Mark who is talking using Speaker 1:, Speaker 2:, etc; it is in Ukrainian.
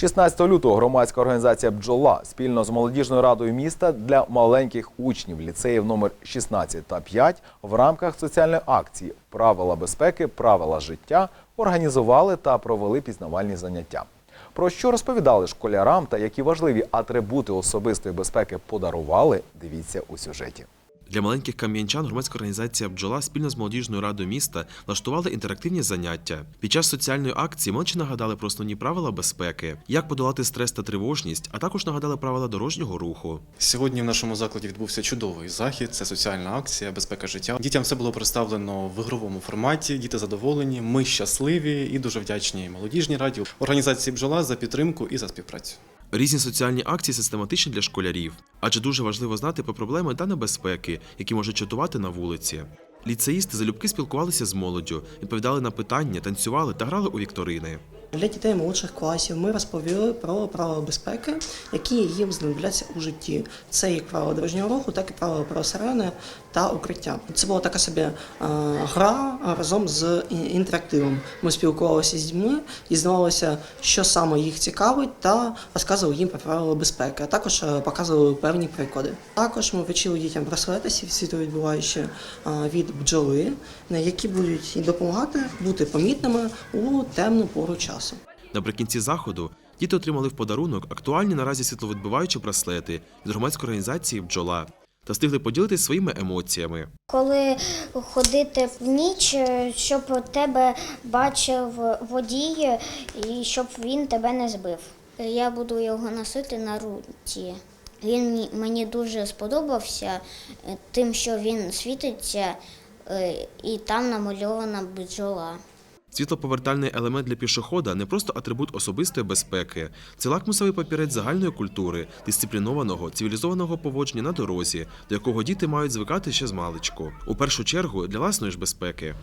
Speaker 1: 16 лютого громадська організація Бджола спільно з молодіжною радою міста для маленьких учнів ліцеїв номер 16 та 5 в рамках соціальної акції Правила безпеки, правила життя організували та провели пізнавальні заняття. Про що розповідали школярам та які важливі атрибути особистої безпеки подарували, дивіться у сюжеті.
Speaker 2: Для маленьких кам'янчан громадська організація Бджола спільно з молодіжною радою міста влаштували інтерактивні заняття. Під час соціальної акції молодші нагадали про основні правила безпеки, як подолати стрес та тривожність, а також нагадали правила дорожнього руху.
Speaker 3: Сьогодні в нашому закладі відбувся чудовий захід. Це соціальна акція, безпека життя. Дітям все було представлено в ігровому форматі. Діти задоволені. Ми щасливі і дуже вдячні молодіжній раді організації бджола за підтримку і за співпрацю.
Speaker 2: Різні соціальні акції систематичні для школярів, адже дуже важливо знати про проблеми та небезпеки, які можуть чатувати на вулиці. Ліцеїсти залюбки спілкувалися з молоддю, відповідали на питання, танцювали та грали у вікторини.
Speaker 4: Для дітей молодших класів ми розповіли про правила безпеки, які їм знадобляться у житті. Це як правила дорожнього руху, так і правила про сирени та укриття. Це була така собі е, гра разом з інтерактивом. Ми спілкувалися з дітьми, дізнавалися, що саме їх цікавить, та розказували їм про правила безпеки. А також е, показували певні приклади. Також ми вчили дітям браслети світовідбуваючі е, від бджоли, які будуть допомагати бути помітними у темну пору часу.
Speaker 2: Наприкінці заходу діти отримали в подарунок актуальні наразі світловідбиваючі браслети від громадської організації Бджола та встигли поділитися своїми емоціями.
Speaker 5: Коли ходити в ніч, е, щоб тебе бачив водій і щоб він тебе не збив. Я буду його носити на руці. Він мені- мені дуже сподобався е, тим, що він світиться е, і там намальована бджола.
Speaker 2: Світлоповертальний елемент для пішохода не просто атрибут особистої безпеки, це лакмусовий папірець загальної культури, дисциплінованого, цивілізованого поводження на дорозі, до якого діти мають звикати ще з маличку. У першу чергу для власної ж безпеки.